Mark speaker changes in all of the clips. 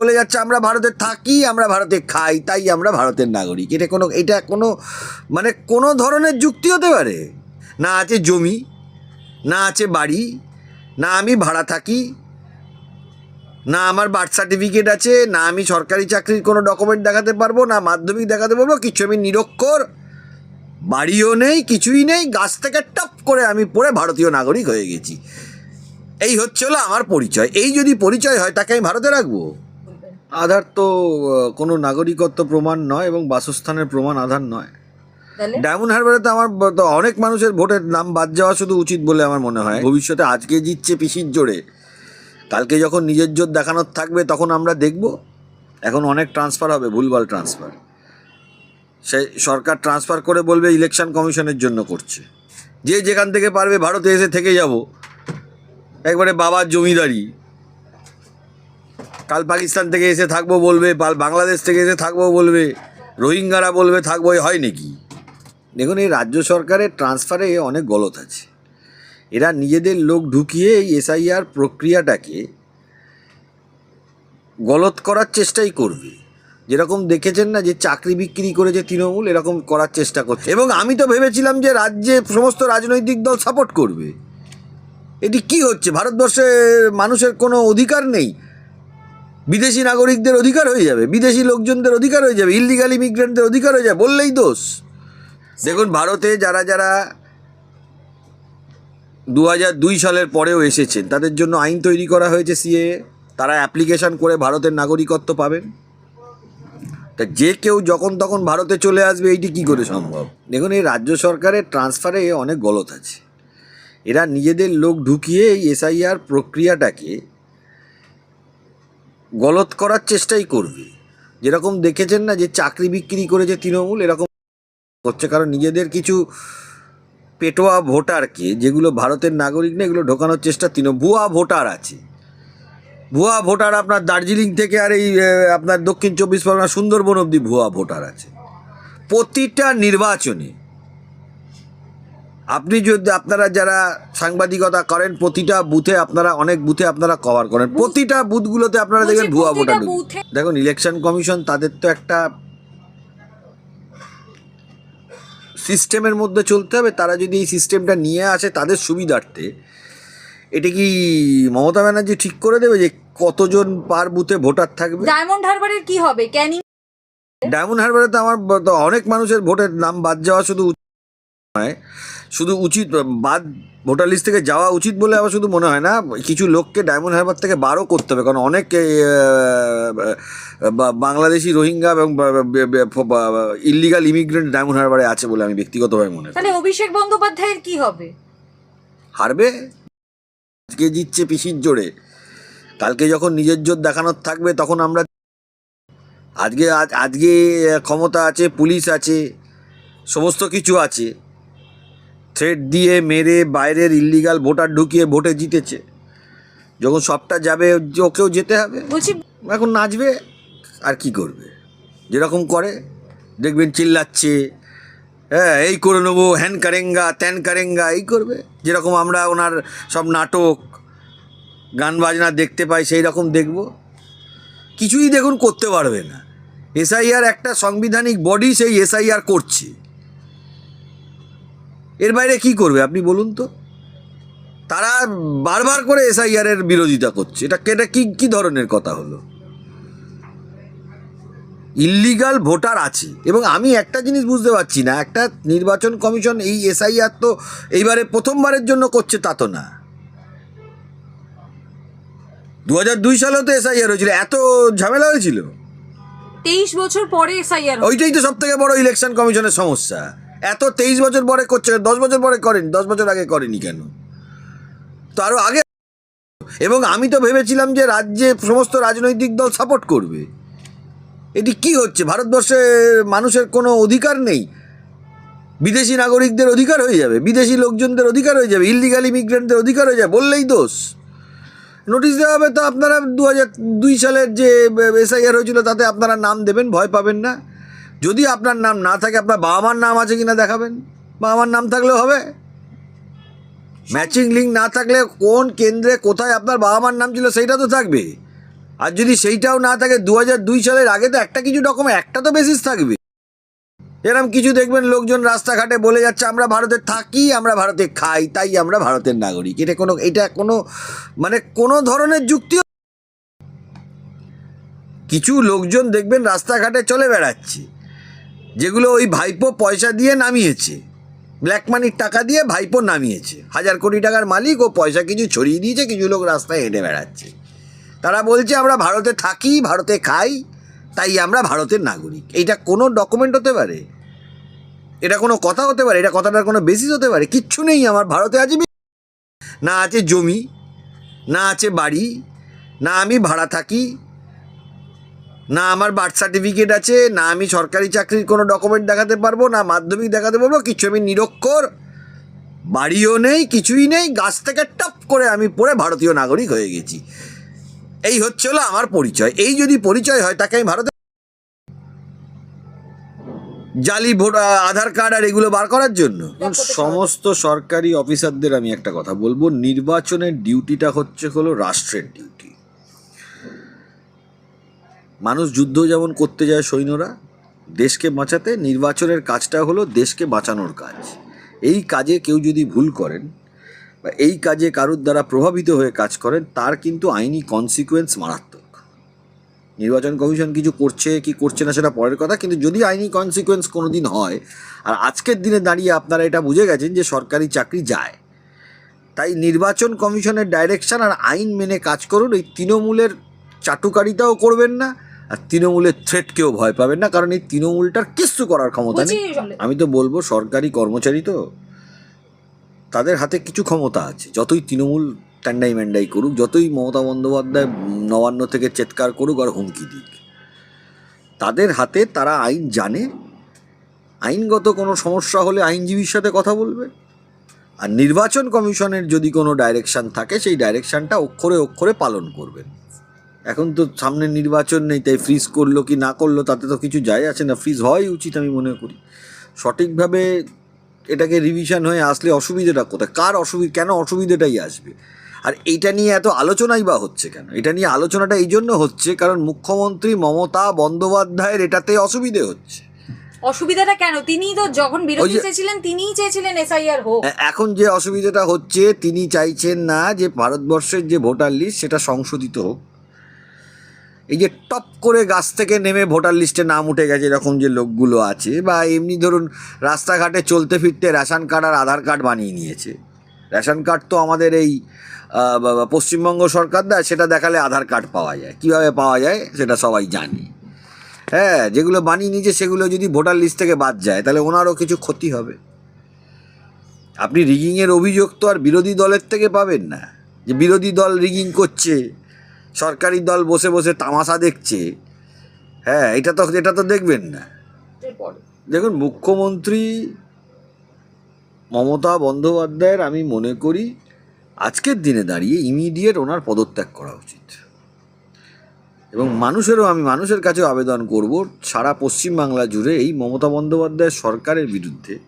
Speaker 1: বলে যাচ্ছে, আমরা ভারতে থাকি, আমরা ভারতে খাই, তাই আমরা ভারতের নাগরিক। এটা কোনো এটা কোনো মানে কোনো ধরনের যুক্তি হতে পারে? না আছে জমি, না আছে বাড়ি, না আমি ভাড়া থাকি, না আমার বার্থ সার্টিফিকেট আছে, না আমি সরকারি চাকরির কোনো ডকুমেন্ট দেখাতে পারব, না মাধ্যমিক দেখাতে পারব, কিছু আমি নিরক্ষর, বাড়িও নেই, কিছুই নেই, গাছ থেকে টপ করে আমি পড়ে ভারতীয় নাগরিক হয়ে গেছি। এই হচ্ছে হলো আমার পরিচয়। এই যদি পরিচয় হয়, তাকে আমি ভারতে রাখব? আধার তো কোনো নাগরিকত্ব প্রমাণ নয় এবং বাসস্থানের প্রমাণ আধার নয়। ডায়মন্ড হারবারে তো আমার তো অনেক মানুষের ভোটের নাম বাদ যাওয়া শুধু উচিত বলে আমার মনে হয়। ভবিষ্যতে আজকে জিতছে পিসির জোরে। কালকে যখন নিজের জোর দেখানোর থাকবে তখন আমরা দেখব। এখন অনেক ট্রান্সফার হবে ভুলভাল ট্রান্সফার সে সরকার ট্রান্সফার করে বলবে ইলেকশন কমিশনের জন্য করছে। যে যেখান থেকে পারবে ভারতে এসে থেকে যাব। একবারে বাবার জমিদারি। কাল পাকিস্তান থেকে এসে থাকব বলবে বাংলাদেশ থেকে এসে থাকব বলবে, রোহিঙ্গারা বলবে থাকব হয় নাকি? দেখুন, এই রাজ্য সরকারের ট্রান্সফারে অনেক গলত আছে। এরা নিজেদের লোক ঢুকিয়ে এই এসআইআর প্রক্রিয়াটাকে গলত করার চেষ্টাই করবে। যেরকম দেখেছেন না যে চাকরি বিক্রি করেছে তৃণমূল, এরকম করার চেষ্টা করছে। এবং আমি তো ভেবেছিলাম যে রাজ্যে সমস্ত রাজনৈতিক দল সাপোর্ট করবে। এটি কি হচ্ছে? ভারতবর্ষে মানুষের কোনো অধিকার নেই। বিদেশি নাগরিকদের অধিকার হয়ে যাবে, বিদেশি লোকজনদের অধিকার হয়ে যাবে ইলিগাল ইমিগ্রেন্টদের অধিকার হয়ে যাবে, বললেই দোষ। দেখুন, ভারতে যারা যারা দু হাজার দুই সালের পরেও এসেছেন, তাদের জন্য আইন তৈরি করা হয়েছে সিএ তারা অ্যাপ্লিকেশান করে ভারতের নাগরিকত্ব পাবেন। তা যে কেউ যখন তখন ভারতে চলে আসবে, এইটি কি করে সম্ভব? দেখুন, এই রাজ্য সরকারের ট্রান্সফারে অনেক গলত আছে। এরা নিজেদের লোক ঢুকিয়ে এই এসআইআর প্রক্রিয়াটাকে গলত করার চেষ্টাই করবে। যেরকম দেখেছেন না যে চাকরি বিক্রি করেছে তৃণমূল, এরকম হচ্ছে কারণ নিজেদের কিছু পেটোয়া ভোটারকে, যেগুলো ভারতের নাগরিক না, এগুলো ঢোকানোর চেষ্টা তৃণ ভুয়া ভোটার আছে। ভুয়া ভোটার আপনার দার্জিলিং থেকে আর এই আপনার দক্ষিণ চব্বিশ পরগনা সুন্দরবন অবধি ভুয়া ভোটার আছে। প্রতিটা নির্বাচনে আপনি যদি আপনারা যারা সাংবাদিকতা করেন প্রতিটা বুথে আপনারা অনেক বুথে আপনারা কভার করেন। প্রতিটা বুথগুলোতে আপনারা দেখবেন ভুয়া ভোটার। দেখুন ইলেকশন কমিশন তাদের তো একটা সিস্টেমের মধ্যে চলতে হবে। তারা যদি এই সিস্টেমটা নিয়ে আসে তাদের সুবিধার্থে এটা কি মমতা ব্যানার্জি ঠিক করে দেবে যে কতজন পার বুথে ভোটার থাকবে?
Speaker 2: ডায়মন্ড হারবারের কি হবে? ক্যানিং
Speaker 1: ডায়মন্ড হারবারে তো আমার অনেক মানুষের ভোটের নাম বাদ যাওয়া শুধু নয় শুধু উচিত বাদ ভোটার লিস্ট থেকে যাওয়া উচিত বলে আমার শুধু মনে হয় না কিছু লোককে ডায়মন্ড হারবার থেকে বারও করতে হবে। কারণ অনেক বাংলাদেশি রোহিঙ্গা এবং ইলিগাল ইমিগ্রেন্ট ডায়মন্ড হারবারে আছে বলে আমি ব্যক্তিগতভাবে মনে করি।
Speaker 2: অভিষেক বন্দ্যোপাধ্যায়ের কি হবে?
Speaker 1: হারবে? আজকে জিতছে পিসির জোরে। কালকে যখন নিজের জোর দেখানোর থাকবে তখন আমরা আজকে আজ- আজকে ক্ষমতা আছে পুলিশ আছে সমস্ত কিছু আছে। থ্রেড দিয়ে মেরে বাইরের ইল্লিগাল ভোটার ঢুকিয়ে ভোটে জিতেছে। যখন সবটা যাবে ওকেও যেতে হবে।
Speaker 2: বলছি
Speaker 1: এখন নাচবে আর কি করবে? যেরকম করে দেখবেন চিল্লাচ্ছে হ্যাঁ এই করে নেব হ্যান কারেঙ্গা ত্যান কারেঙ্গা এই করবে। যেরকম আমরা ওনার সব নাটক গান বাজনা দেখতে পাই সেই রকম দেখব। কিছুই দেখুন করতে পারবে না। এসআইআর একটা সাংবিধানিক বডি সেই এসআইআর করছে। এর বাইরে কি করবে? আপনি বলুন তো। তারা বারবার করে এসআইআর এর বিরোধিতা করছে। এটা এটা কি কি ধরনের কথা হলো? ইল্লিগাল ভোটার আছে। এবং আমি একটা জিনিস বুঝতে পারছি না। একটা নির্বাচন কমিশন এই এসআইআর তো এইবারে প্রথমবারের জন্য করছে তা তো না। দু হাজার দুই সালেও তো এসআইআর হয়েছিল। এত ঝামেলা হয়েছিল?
Speaker 2: তেইশ বছর পরে এসআইআর
Speaker 1: ওইটাই তো সব থেকে বড় ইলেকশন কমিশনের সমস্যা। এত তেইশ বছর পরে করছে, দশ বছর পরে করেনি, দশ বছর আগে করেনি কেন? তো আরও আগে এবং আমি তো ভেবেছিলাম যে রাজ্যে সমস্ত রাজনৈতিক দল সাপোর্ট করবে। এটি কি হচ্ছে? ভারতবর্ষে মানুষের কোনো অধিকার নেই। বিদেশি নাগরিকদের অধিকার হয়ে যাবে, বিদেশি লোকজনদের অধিকার হয়ে যাবে ইলিগাল ইমিগ্রেন্টদের অধিকার হয়ে যাবে, বললেই দোষ। নোটিশ দেওয়া হবে তো আপনারা দু দুই সালের যে এসআইআর হয়েছিল তাতে আপনারা নাম দেবেন, ভয় পাবেন না। যদি আপনার নাম না থাকে, আপনার বাবা মার নাম আছে কিনা দেখাবেন? বাবা মার নাম থাকলেও হবে? ম্যাচিং লিঙ্ক না থাকলে কোন কেন্দ্রে কোথায় আপনার বাবা মার নাম ছিল সেইটা তো থাকবে। আর যদি সেইটাও না থাকে দু দুই সালের আগে তো একটা কিছু ডকুমেন্ট একটা তো বেসিস থাকবে। এরকম কিছু দেখবেন, লোকজন রাস্তাঘাটে বলে যাচ্ছে, আমরা ভারতে থাকি, আমরা ভারতে খাই, তাই আমরা ভারতের নাগরিক। এটা কোনো এটা কোনো মানে কোনো ধরনের যুক্তিও কিছু লোকজন দেখবেন রাস্তাঘাটে চলে বেড়াচ্ছে। যেগুলো ওই ভাইপো পয়সা দিয়ে নামিয়েছে। ব্ল্যাক মানির টাকা দিয়ে ভাইপো নামিয়েছে। হাজার কোটি টাকার মালিক ও পয়সা কিছু ছড়িয়ে দিয়েছে, কিছু লোক রাস্তায় হেঁটে বেড়াচ্ছে। তারা বলছে, আমরা ভারতে থাকি, ভারতে খাই, তাই আমরা ভারতের নাগরিক। এইটা কোনো ডকুমেন্ট হতে পারে? এটা কোনো কথা হতে পারে? এটা কথাটার কোনো বেসিস হতে পারে? কিচ্ছু নেই আমার, ভারতে আছে না আছে জমি, না আছে বাড়ি, না আমি ভাড়া থাকি না আমার বার্থ সার্টিফিকেট আছে না আমি সরকারি চাকরির কোনো ডকুমেন্ট দেখাতে পারব না মাধ্যমিক দেখাতে পারব কিছু আমি নিরক্ষর। বাড়িও নেই কিছুই নেই গাছ থেকে টপ করে আমি পড়ে ভারতীয় নাগরিক হয়ে গেছি। এই হচ্ছে হলো আমার পরিচয়। এই যদি পরিচয় হয় তাকে আমি ভারতে জালি ভোট আধার কার্ড আর এগুলো বার করার জন্য। সমস্ত সরকারি অফিসারদের আমি একটা কথা বলব নির্বাচনের ডিউটিটা হচ্ছে হলো রাষ্ট্রের ডিউটি মানুষ যুদ্ধ যেমন করতে যায় সৈন্যরা, দেশকে বাঁচাতে নির্বাচনের কাজটা হলো দেশকে বাঁচানোর কাজ। এই কাজে কেউ যদি ভুল করেন বা এই কাজে কারুর দ্বারা প্রভাবিত হয়ে কাজ করেন, তার কিন্তু আইনি কনসিকুয়েন্স মারাত্মক। নির্বাচন কমিশন কিছু করছে কি করছে না সেটা পরের কথা, কিন্তু যদি আইনি কনসিকুয়েন্স কোনো দিন হয়, আর আজকের দিনে দাঁড়িয়ে আপনারা এটা বুঝে গেছেন যে সরকারি চাকরি যায়, তাই নির্বাচন কমিশনের ডাইরেকশন আর আইন মেনে কাজ করুন, এই তৃণমূলের চাটুকারিতাও করবেন না আর তৃণমূলের থ্রেটকেও ভয় পাবেন না কারণ এই তৃণমূলটার কিচ্ছু করার ক্ষমতা নেই। আমি তো বলব সরকারি কর্মচারী তো তাদের হাতে কিছু ক্ষমতা আছে। যতই তৃণমূল ট্যান্ডাই ম্যান্ডাই করুক যতই মমতা বন্দ্যোপাধ্যায় নবান্ন থেকে চেৎকার করুক আর হুমকি দিক তাদের হাতে তারা আইন জানে। আইনগত কোনো সমস্যা হলে আইনজীবীর সাথে কথা বলবে। আর নির্বাচন কমিশনের যদি কোনো ডাইরেকশন থাকে সেই ডাইরেকশানটা অক্ষরে অক্ষরে পালন করবেন। এখন তো সামনে নির্বাচন নেই তাই ফ্রিজ করল কি না করল তাতে তো কিছু যায় আছে না। ফ্রিজ হওয়াই উচিত আমি মনে করি। সঠিকভাবে এটাকে রিভিশন হয়ে আসলে অসুবিধাটা কোথায়? কার অসুবিধা কেন অসুবিধাটাই আসবে? আর এইটা নিয়ে এত আলোচনাই বা হচ্ছে কেন? এটা নিয়ে আলোচনাটা এই জন্য হচ্ছে কারণ মুখ্যমন্ত্রী মমতা বন্দ্যোপাধ্যায়ের এটাতে অসুবিধে হচ্ছে।
Speaker 2: অসুবিধাটা কেন? তিনি তো যখন বিরোধী চেয়েছিলেন তিনিই চেয়েছিলেন এসআইআর হোক।
Speaker 1: এখন যে অসুবিধাটা হচ্ছে তিনি চাইছেন না যে ভারতবর্ষের যে ভোটার লিস্ট সেটা সংশোধিত হোক। এই যে টপ করে গাছ থেকে নেমে ভোটার লিস্টে নাম উঠে গেছে এরকম যে লোকগুলো আছে, বা এমনি ধরুন রাস্তাঘাটে চলতে ফিরতে রেশন কার্ড আর আধার কার্ড বানিয়ে নিয়েছে। রেশন কার্ড তো আমাদের এই পশ্চিমবঙ্গ সরকার দেয়, সেটা দেখালে আধার কার্ড পাওয়া যায়। কীভাবে পাওয়া যায়, সেটা সবাই জানি। হ্যাঁ যেগুলো বানিয়ে নিয়েছে, সেগুলো যদি ভোটার লিস্ট থেকে বাদ যায়, তাহলে ওনারও কিছু ক্ষতি হবে। আপনি রিগিংয়ের অভিযোগ তো আর বিরোধী দলের থেকে পাবেন না। যে বিরোধী দল রিগিং করছে সরকারি দল বসে বসে তামাশা দেখছে। হ্যাঁ এটা তো এটা তো দেখবেন না। দেখুন, মুখ্যমন্ত্রী মমতা বন্দ্যোপাধ্যায়ের আমি মনে করি আজকের দিনে দাঁড়িয়ে ইমিডিয়েট ওনার পদত্যাগ করা উচিত। এবং মানুষেরও আমি মানুষের কাছেও আবেদন করব, সারা পশ্চিমবাংলা জুড়ে এই মমতা বন্দ্যোপাধ্যায়ের সরকারের বিরুদ্ধে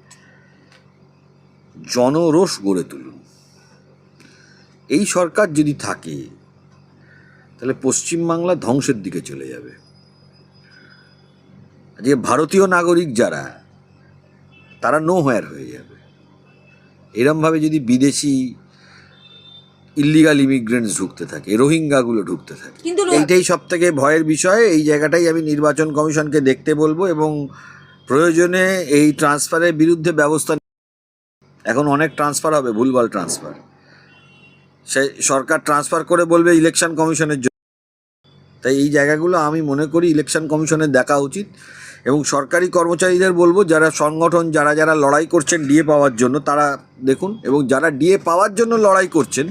Speaker 1: জনরোষ গড়ে তুলুন। এই সরকার যদি থাকে তাহলে পশ্চিমবাংলা ধ্বংসের দিকে চলে যাবে। যে ভারতীয় নাগরিক যারা তারা নো হোয়ার হয়ে যাবে। এরমভাবে যদি বিদেশি ইলিগাল ইমিগ্রেন্টস ঢুকতে থাকে রোহিঙ্গাগুলো ঢুকতে থাকে
Speaker 2: কিন্তু
Speaker 1: এইটাই সব থেকে ভয়ের বিষয়। এই জায়গাটাই আমি নির্বাচন কমিশনকে দেখতে বলব এবং প্রয়োজনে এই ট্রান্সফারের বিরুদ্ধে ব্যবস্থা এখন অনেক ট্রান্সফার হবে ভুলভাল ট্রান্সফার। সে সরকার ট্রান্সফার করে বলবে ইলেকশন কমিশনের জন্য। তাই এই জায়গাগুলো আমি মনে করি ইলেকশন কমিশনের দেখা উচিত এবং সরকারি কর্মচারীদের বলব, যারা সংগঠন, যারা যারা লড়াই করছেন ডিএ পাওয়ার জন্য, তারা দেখুন এবং যারা ডিএ পাওয়ার জন্য লড়াই করছেন,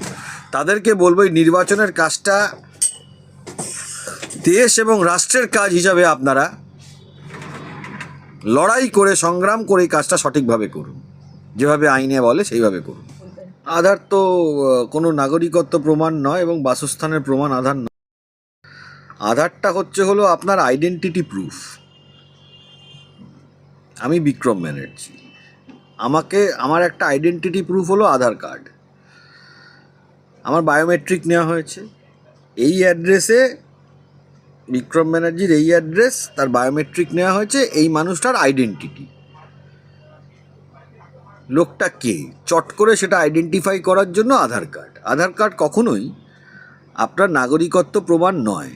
Speaker 1: তাদেরকে বলব এই নির্বাচনের কাজটা দেশ এবং রাষ্ট্রের কাজ হিসাবে আপনারা লড়াই করে, সংগ্রাম করে এই কাজটা সঠিকভাবে করুন। যেভাবে আইনে বলে, সেইভাবে করুন। আধার তো কোনো নাগরিকত্ব প্রমাণ নয় এবং বাসস্থানের প্রমাণ আধার নয়। আধারটা হচ্ছে হলো আপনার আইডেন্টিটি প্রুফ আমি বিক্রম ব্যানার্জি। আমাকে, আমার একটা আইডেন্টিটি প্রুফ হলো আধার কার্ড। আমার বায়োমেট্রিক নেওয়া হয়েছে। এই অ্যাড্রেসে বিক্রম ব্যানার্জির এই অ্যাড্রেস তার বায়োমেট্রিক নেওয়া হয়েছে, এই মানুষটার আইডেন্টিটি লোকটা কে? চট করে সেটা আইডেন্টিফাই করার জন্য আধার কার্ড। আধার কার্ড কখনোই আপনার নাগরিকত্ব প্রমাণ নয়।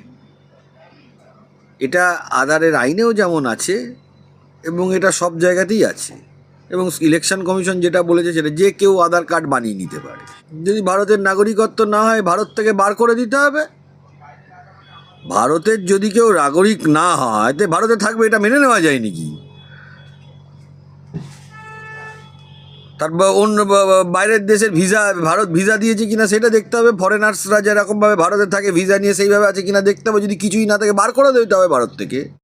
Speaker 1: এটা আধারের আইনেও যেমন আছে এবং এটা সব জায়গাতেই আছে। এবং ইলেকশন কমিশন যেটা বলেছে সেটা যে কেউ আধার কার্ড বানিয়ে নিতে পারে। যদি ভারতের নাগরিকত্ব না হয়, ভারত থেকে বার করে দিতে হবে। ভারতের যদি কেউ নাগরিক না হয়, তো ভারতে থাকবে, এটা মেনে নেওয়া যায় নাকি? তারপর অন্য বাইরের দেশের ভিসা, ভারত ভিসা দিয়েছে কিনা সেটা দেখতে হবে। ফরেনার্সরা যেরকমভাবে ভারতে থাকে, ভিসা নিয়ে সেইভাবে আছে কিনা দেখতে হবে। যদি কিছুই না থাকে, বার করে দিতে হবে ভারত থেকে।